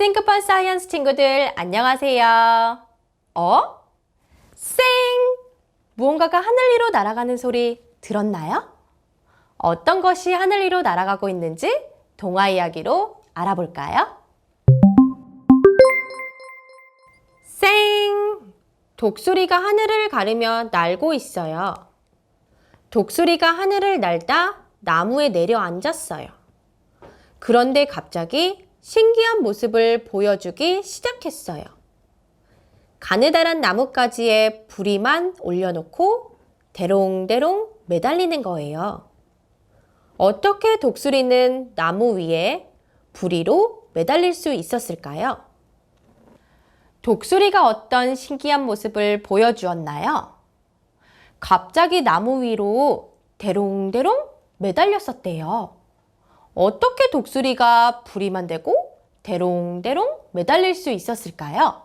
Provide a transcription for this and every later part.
싱크펀 사이언스 친구들 안녕하세요. 어? 쌩! 무언가가 하늘 위로 날아가는 소리 들었나요? 어떤 것이 하늘 위로 날아가고 있는지 동화 이야기로 알아볼까요? 쌩! 독수리가 하늘을 가르며 날고 있어요. 독수리가 하늘을 날다 나무에 내려 앉았어요. 그런데 갑자기 신기한 모습을 보여주기 시작했어요. 가느다란 나뭇가지에 부리만 올려놓고 대롱대롱 매달리는 거예요. 어떻게 독수리는 나무 위에 부리로 매달릴 수 있었을까요? 독수리가 어떤 신기한 모습을 보여주었나요? 갑자기 나무 위로 대롱대롱 매달렸었대요. 어떻게 독수리가 부리만 되고 대롱대롱 매달릴 수 있었을까요?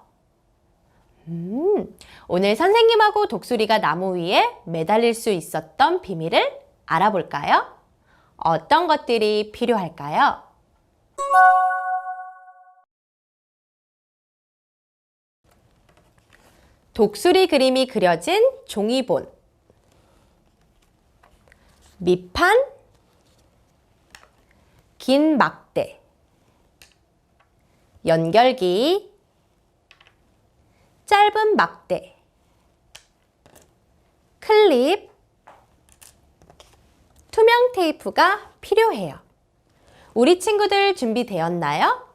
음, 오늘 선생님하고 독수리가 나무 위에 매달릴 수 있었던 비밀을 알아볼까요? 어떤 것들이 필요할까요? 독수리 그림이 그려진 종이본, 밑판, 긴 막대, 연결기, 짧은 막대, 클립, 투명 테이프가 필요해요. 우리 친구들 준비되었나요?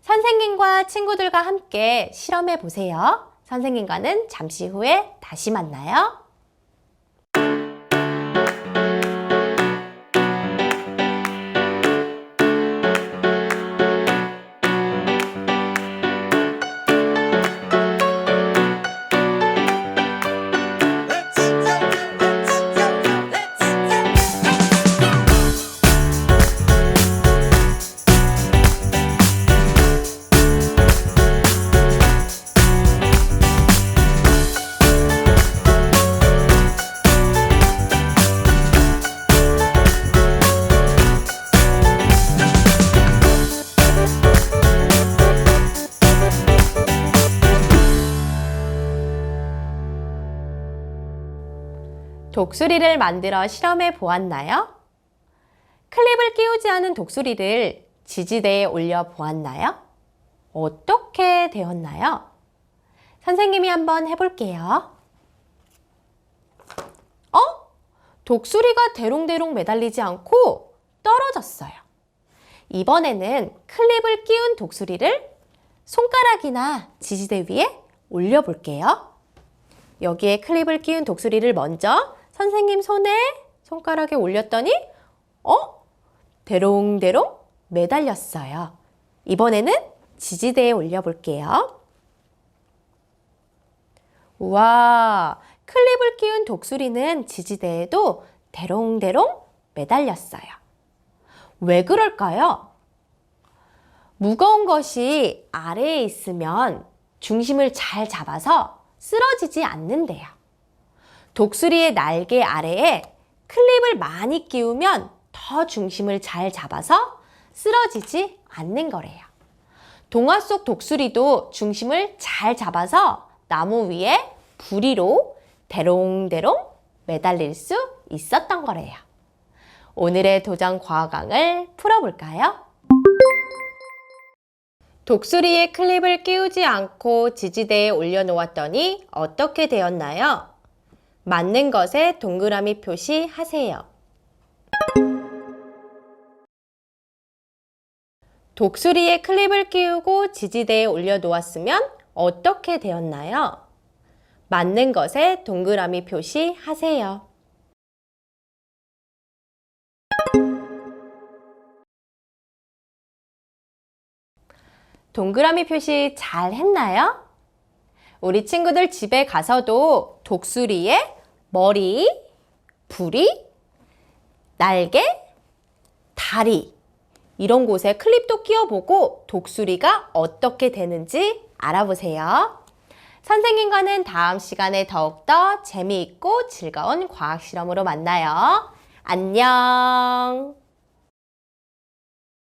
선생님과 친구들과 함께 실험해 보세요. 선생님과는 잠시 후에 다시 만나요. 독수리를 만들어 실험해 보았나요? 클립을 끼우지 않은 독수리를 지지대에 올려 보았나요? 어떻게 되었나요? 선생님이 한번 해볼게요. 어? 독수리가 대롱대롱 매달리지 않고 떨어졌어요. 이번에는 클립을 끼운 독수리를 손가락이나 지지대 위에 올려볼게요. 여기에 클립을 끼운 독수리를 먼저 선생님 손에 손가락에 올렸더니 어? 대롱대롱 매달렸어요. 이번에는 지지대에 올려볼게요. 우와, 클립을 끼운 독수리는 지지대에도 대롱대롱 매달렸어요. 왜 그럴까요? 무거운 것이 아래에 있으면 중심을 잘 잡아서 쓰러지지 않는데요. 독수리의 날개 아래에 클립을 많이 끼우면 더 중심을 잘 잡아서 쓰러지지 않는 거래요. 동화 속 독수리도 중심을 잘 잡아서 나무 위에 부리로 대롱대롱 매달릴 수 있었던 거래요. 오늘의 도전 과학왕을 풀어볼까요? 독수리의 클립을 끼우지 않고 지지대에 올려놓았더니 어떻게 되었나요? 맞는 것에 동그라미 표시하세요. 독수리의 클립을 끼우고 지지대에 올려놓았으면 어떻게 되었나요? 맞는 것에 동그라미 표시하세요. 동그라미 표시 잘 했나요? 우리 친구들 집에 가서도 독수리의 머리, 부리, 날개, 다리 이런 곳에 클립도 끼워보고 독수리가 어떻게 되는지 알아보세요. 선생님과는 다음 시간에 더욱더 재미있고 즐거운 과학 실험으로 만나요. 안녕!